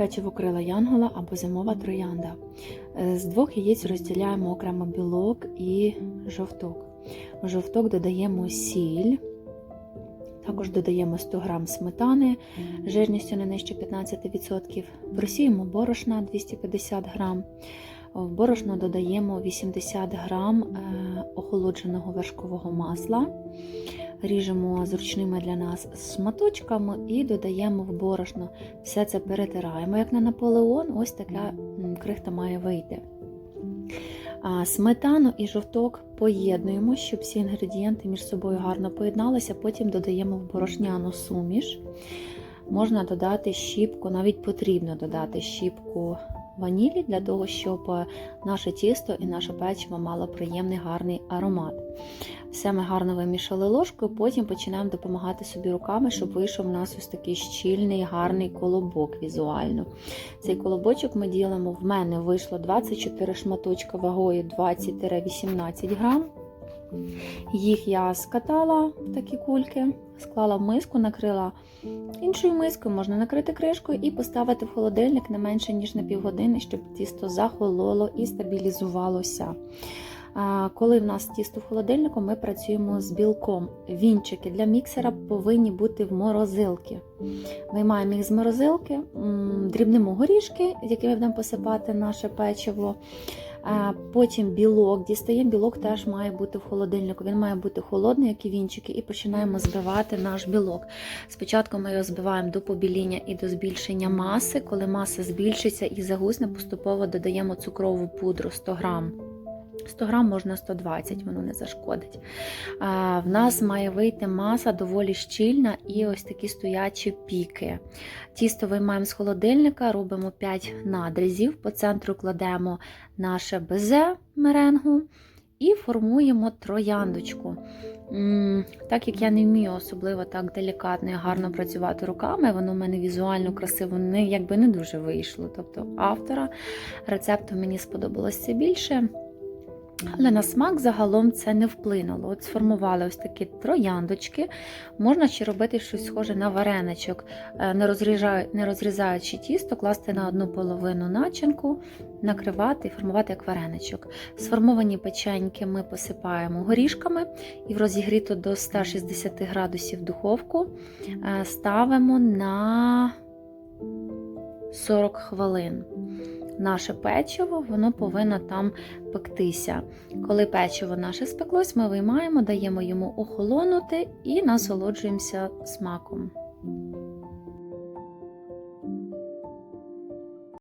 Печиво крила янгола або зимова троянда. Е, З двох яєць розділяємо окремо білок і жовток. В жовток додаємо сіль, також додаємо 100 г сметани жирністю не нижче 15%. Просіємо борошна 250 г. В борошно додаємо 80 г е, охолодженого вершкового масла. Ріжемо зручними для нас шматочками і додаємо в борошно. Все це перетираємо, як на Наполеон, ось така крихта має вийти. Сметану і жовток поєднуємо, щоб всі інгредієнти між собою гарно поєдналися. Потім додаємо в борошняну суміш. Можна додати щіпку, навіть потрібно додати щіпку ванілі для того, щоб наше тісто і наше печиво мало приємний гарний аромат. Все ми гарно вимішали ложкою, потім починаємо допомагати собі руками, щоб вийшов у нас ось такий щільний, гарний колобок візуально. Цей колобочок ми ділимо. В мене вийшло 24 шматочка вагою 20-18 грам. Їх я скатала в такі кульки, склала в миску, накрила іншою мискою, можна накрити кришкою і поставити в холодильник не менше, ніж на півгодини, щоб тісто захололо і стабілізувалося. Коли в нас тісто в холодильнику, ми працюємо з білком. Вінчики для міксера повинні бути в морозилки. Виймаємо їх з морозилки, м, дрібнемо горішки, якими будемо посипати наше печиво. Потім білок, дістаємо білок, теж має бути в холодильнику. Він має бути холодний, як і вінчики, і починаємо збивати наш білок. Спочатку ми його збиваємо до побіління і до збільшення маси. Коли маса збільшиться і загусне, поступово додаємо цукрову пудру 100 грам. 100 грам можна 120, воно не зашкодить. В нас має вийти маса доволі щільна і ось такі стоячі піки. Тісто виймаємо з холодильника, робимо 5 надрізів, по центру кладемо наше безе меренгу і формуємо трояндочку. Так як я не вмію особливо так делікатно і гарно працювати руками, воно в мене візуально красиво не, якби не дуже вийшло. Тобто автора рецепту мені сподобалося більше. Але на смак загалом це не вплинуло. От сформували ось такі трояндочки. Можна ще робити щось схоже на вареничок, Е, не, розрізаю- не розрізаючи тісто, класти на одну половину начинку, накривати і формувати як вареничок. Сформовані печеньки ми посипаємо горішками і в розігріту до 160 градусів духовку е, ставимо на 40 хвилин наше печиво, воно повинно там пектися. Коли печиво наше спеклось, ми виймаємо, даємо йому охолонути і насолоджуємося смаком.